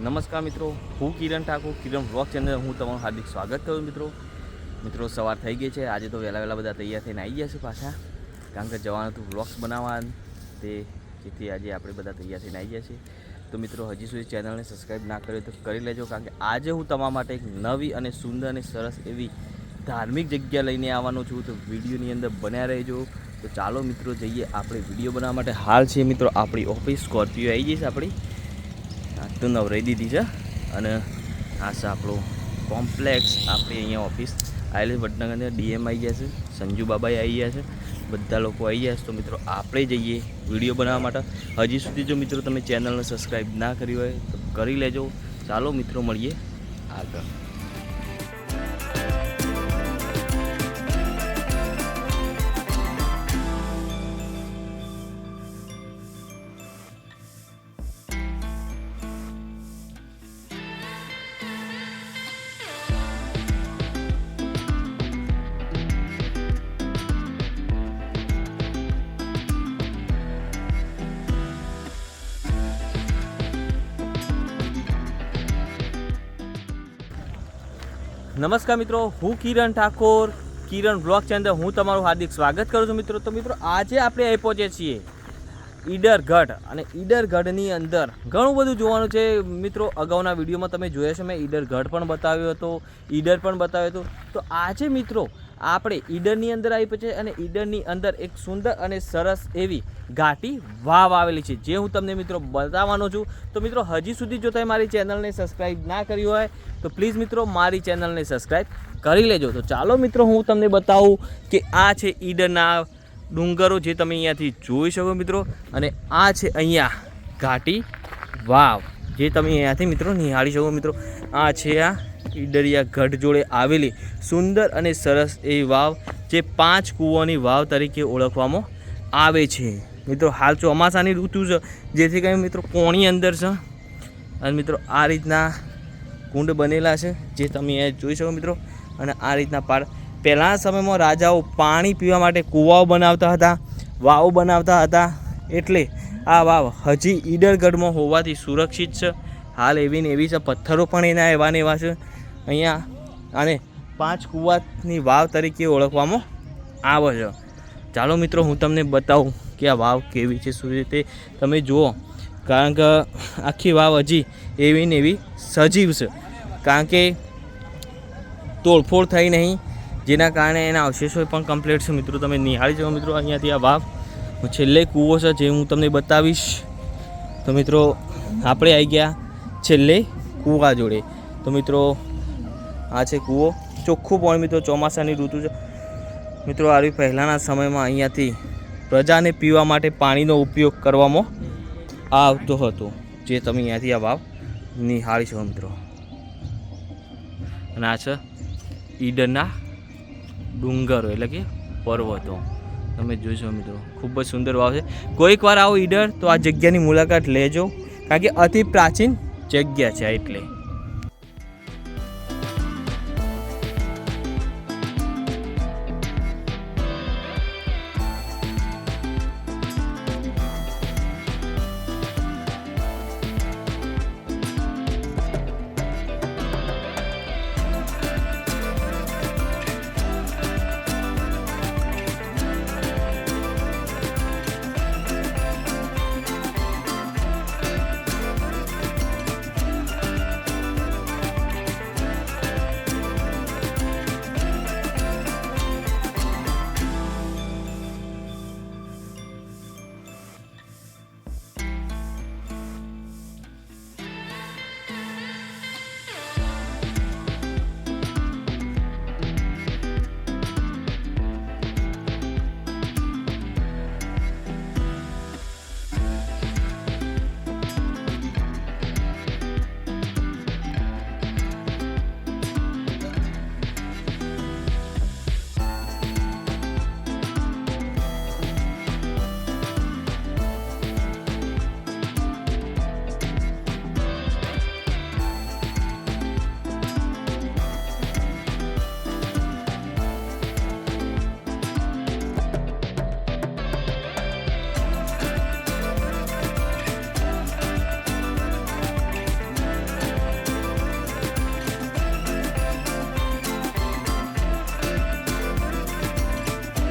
નમસ્કાર મિત્રો, હું કિરણ ઠાકોર, કિરણ વ્લોગ ચેનલ હું તમારું હાર્દિક સ્વાગત કરું મિત્રો. મિત્રો, સવાર થઈ ગઈ છે, આજે તો વહેલા વહેલા બધા તૈયાર થઈને આવી ગયા છે પાછા. કારણ કે જવાનું હતું વ્લોગ્સ બનાવવા તે જેથી આજે આપણે બધા તૈયાર થઈને આવી ગયા છીએ. તો મિત્રો, હજી સુધી ચેનલને સબસ્ક્રાઈબ ના કર્યો તો કરી લેજો, કારણ કે આજે હું તમારા માટે એક નવી અને સુંદર અને સરસ એવી ધાર્મિક જગ્યા લઈને આવવાનો છું. તો વિડીયોની અંદર બન્યા રહેજો. તો ચાલો મિત્રો, જઈએ આપણે વીડિયો બનાવવા માટે. હાલ છે મિત્રો, આપણી ઓફિસ, સ્કોર્પિયો આવી જઈશ આપણી. તો નવરાઈ દીધી છે. અને આ છે આપણો કોમ્પ્લેક્સ, આપણી અહીંયા ઓફિસ. આવેલી વડનગરની ડીએમ આવી ગયા છે સંજુ બાબાએ આવી ગયા છે. બધા લોકો આવી ગયા છે. તો મિત્રો, આપણે જઈએ વીડિયો બનાવવા માટે. હજી સુધી જો મિત્રો તમે ચેનલને સબસ્ક્રાઈબ ના કરી હોય, તો કરી લેજો. ચાલો મિત્રો, મળીએ આગળ. નમસ્કાર મિત્રો, હું કિરણ ઠાકોર, કિરણ બ્લોગ ચેનલ હું તમારું હાર્દિક સ્વાગત કરું છું. મિત્રો, તો મિત્રો, આજે આપણે અહીં પહોંચ્યા છીએ ઈડરગઢ. અને ઈડરગઢની અંદર ઘણું બધું જોવાનું છે. મિત્રો, અગાઉના વિડીયોમાં તમે જોયા છે, મેં ઈડરગઢ પણ બતાવ્યો હતો, ઈડર પણ બતાવ્યો હતો. તો આજે મિત્રો આપણે ઈડરની અંદર આવી પછી અને ઈડરની અંદર એક સુંદર અને સરસ એવી ઘાટી વાવ આવેલી છે, જે હું તમને મિત્રો બતાવવાનો છું. તો મિત્રો, હજી સુધી જો તમે મારી ચેનલને સબસ્ક્રાઈબ ના કરી હોય, તો પ્લીઝ મિત્રો મારી ચેનલને સબસ્ક્રાઈબ કરી લેજો. તો ચાલો મિત્રો, હું તમને બતાવું કે આ છે ઈડરના ડુંગરો જે તમે અહીંયાથી જોઈ શકો મિત્રો, અને આ છે અહીંયા ઘાટી વાવ જે તમે અહીંયાથી મિત્રો નિહાળી શકો મિત્રો. આ છે આ ઈડરિયા ગઢ જોડે આવેલી સુંદર અને સરસ એવી વાવ જે પાંચ કૂવોની વાવ તરીકે ઓળખવામાં આવે છે. મિત્રો, હાલ ચોમાસાની ઋતુ છે, જેથી કરીને મિત્રો કોણી અંદર છે. અને મિત્રો, આ રીતના કુંડ બનેલા છે, જે તમે અહીંયા જોઈ શકો મિત્રો. અને આ રીતના પાડ પહેલાંના સમયમાં રાજાઓ પાણી પીવા માટે કૂવાઓ બનાવતા હતા, વાવ બનાવતા હતા. એટલે આ વાવ હજી ઈડરગઢમાં હોવાથી સુરક્ષિત છે. હાલ એવી ને એવી છે, પથ્થરો પણ એના એવા ને એવા છે. અહીંયા અને પાંચ કૂવાની વાવ તરીકે ઓળખવામાં આવે છે. ચાલો મિત્રો, હું તમને બતાવું કે આ વાવ કેવી છે, શું રીતે તમે જુઓ. કારણ કે આખી વાવ હજી એવી ને એવી સજીવ છે. કારણ કે તોડફોડ થઈ નહીં, જેના કારણે એના અવશેષો પણ કમ્પ્લીટ છે મિત્રો. તમે નિહાળી શકો મિત્રો, અહીંયાથી આ વાવ. છેલ્લે કૂવો છે, જે હું તમને બતાવીશ. તો મિત્રો, આપણે આવી ગયા છેલ્લે કૂવા જોડે. તો મિત્રો આ છે કૂવો. ચોખ્ખું પાણી મિત્રો ચોમાસાની ઋતુ છે. મિત્રો આવી પહેલાંના સમયમાં અહીંયાથી પ્રજાને પીવા માટે પાણીનો ઉપયોગ કરવામાં આવતો હતો. જે તમે અહીંયાથી આ વાવ નિહાળી છો મિત્રો. અને આ છે ઈડરના ડુંગરો એટલે કે પર્વતો. તમે જોઈશો મિત્રો, ખૂબ જ સુંદર વાવ છે. કોઈક વાર આવો ઈડર તો આ જગ્યાની મુલાકાત લેજો. કારણ કે અતિ પ્રાચીન જગ્યા છે એટલે.